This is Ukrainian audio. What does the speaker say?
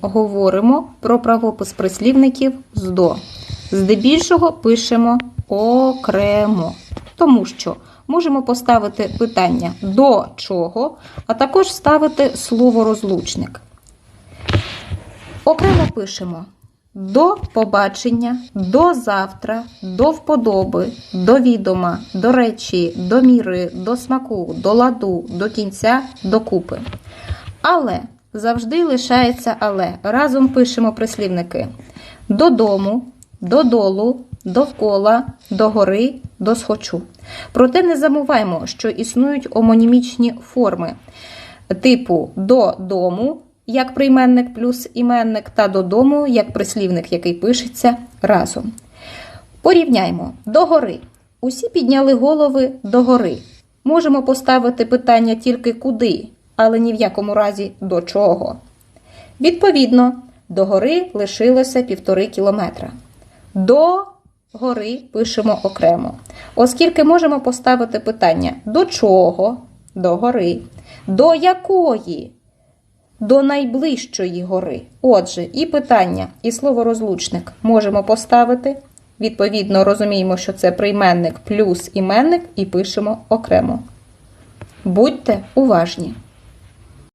говоримо про правопис прислівників з до. Здебільшого пишемо окремо, тому що можемо поставити питання до чого, а також ставити слово розлучник. Окремо пишемо до побачення, до завтра, до вподоби, до відома, до речі, до міри, до смаку, до ладу, до кінця, до купи. Але завжди лишається але. Разом пишемо прислівники додому, додолу, довкола, догори, досхочу. Проте не забуваємо, що існують омонімічні форми типу додому, як прийменник плюс іменник, та додому, як прислівник, який пишеться разом. Порівняймо догори. Усі підняли голови догори. Можемо поставити питання тільки куди, але ні в якому разі до чого. Відповідно, до гори лишилося півтори кілометра. До гори пишемо окремо, оскільки можемо поставити питання до чого, до гори, до якої, до найближчої гори. Отже, і питання, і слово розлучник можемо поставити. Відповідно, розуміємо, що це прийменник плюс іменник і пишемо окремо. Будьте уважні!